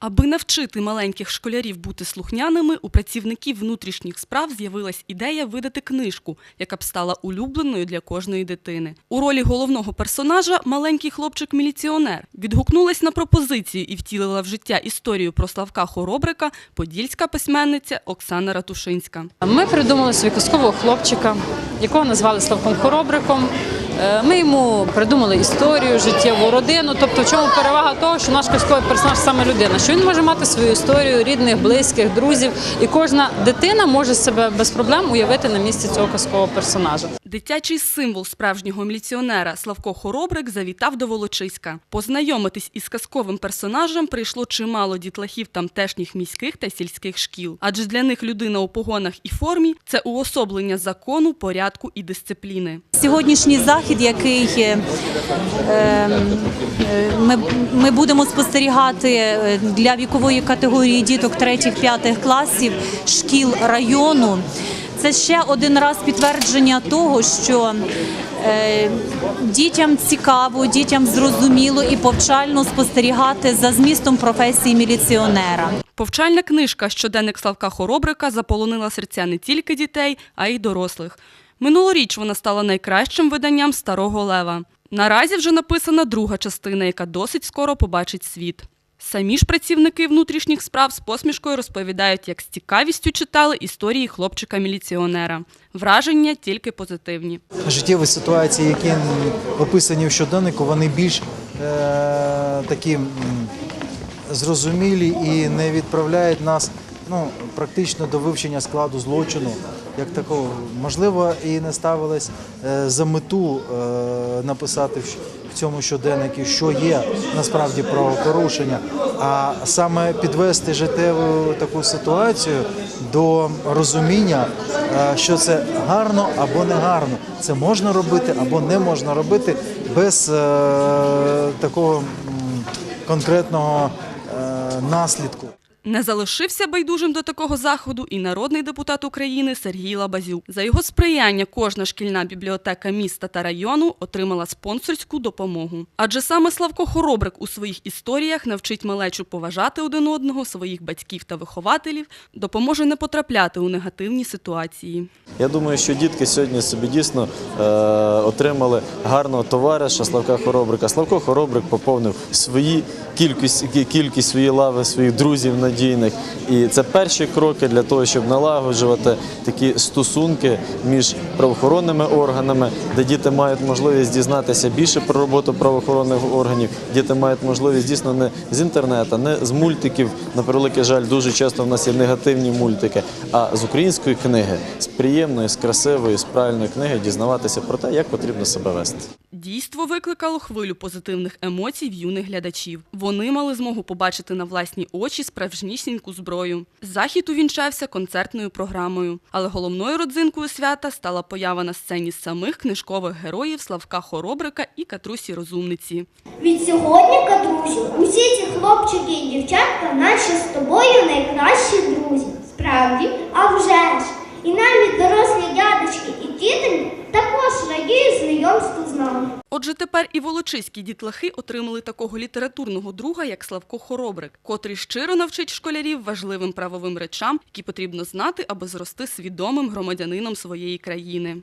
Аби навчити маленьких школярів бути слухняними, у працівників внутрішніх справ з'явилась ідея видати книжку, яка б стала улюбленою для кожної дитини. У ролі головного персонажа маленький хлопчик-міліціонер відгукнулась на пропозицію і втілила в життя історію про Славка Хоробрика подільська письменниця Оксана Ратушинська. Ми придумали собі казкового хлопчика, якого назвали Славком Хоробриком. Е, Ми йому придумали історію, життєву родину. Тобто, в чому перевага того, що наш казковий персонаж саме людина, що він може мати свою історію рідних, близьких, друзів, і кожна дитина може себе без проблем уявити на місці цього казкового персонажа. Дитячий символ справжнього міліціонера Славко Хоробрик завітав до Волочиська. Познайомитись із казковим персонажем прийшло чимало дітлахів тамтешніх міських та сільських шкіл. Адже для них людина у погонах і формі це уособлення закону, порядку і дисципліни. Сьогоднішній захід, який е, е, ми, ми будемо спостерігати е, для вікової категорії діток 3-5 класів шкіл району. Це ще один раз підтвердження того, що е, дітям цікаво, дітям зрозуміло і повчально спостерігати за змістом професії міліціонера. Повчальна книжка Щоденник Славка Хоробрика заполонила серця не тільки дітей, а й дорослих. Минулоріч вона стала найкращим виданням старого лева. Наразі вже написана друга частина, яка досить скоро побачить світ. Самі ж працівники внутрішніх справ з посмішкою розповідають, як з цікавістю читали історії хлопчика-міліціонера. Враження тільки позитивні. життєві ситуації, які описані в щоденнику, вони більш е, такі зрозумілі і не відправляють нас ну, практично до вивчення складу злочину. Як такого, можливо, і не ставилось е, за мету е, написати в цьому щоденнику, що є насправді правопорушення, а саме підвести життєву таку ситуацію до розуміння, е, що це гарно або не гарно. Це можна робити або не можна робити без такого конкретного наслідку. Не залишився байдужим до такого заходу і народний депутат України Сергій Лабазюк. За його сприяння кожна шкільна бібліотека міста та району отримала спонсорську допомогу. Адже саме Славко Хоробрик у своїх історіях навчить малечу поважати один одного, своїх батьків та вихователів, допоможе не потрапляти у негативні ситуації. Я думаю, що дітки сьогодні собі дійсно е, отримали гарного товариша Славка Хоробрика. Славко Хоробрик поповнив свої кількість, кількість свої лави своїх друзів надійних. І це перші кроки для того, щоб налагоджувати такі стосунки між правоохоронними органами, де діти мають можливість дізнатися більше про роботу правоохоронних органів. Діти мають можливість дійсно не з інтернету, не з мультиків. На превеликий жаль, дуже часто в нас є негативні мультики, а з української книги, з приємної, з красивої, з правильної книги дізнаватися про те, як потрібно себе вести. Дійство викликало хвилю позитивних емоцій в юних глядачів. Вони мали змогу побачити на власні очі справжнісіньку зброю. Захід увінчався концертною програмою, але головною родзинкою свята стала поява на сцені самих книжкових героїв Славка Хоробрика і Катрусі Розумниці. Від сьогодні, Катрусю, усі ці хлопчики і дівчатка наші з тобою найкращі друзі. Справді, а вже ж. І навіть дорослі дядечки і тітоньки також радіють знайомству з нами. Отже, тепер і волочиські дітлахи отримали такого літературного друга, як Славко Хоробрик, котрий щиро навчить школярів важливим правовим речам, які потрібно знати, аби зрости свідомим громадянином своєї країни.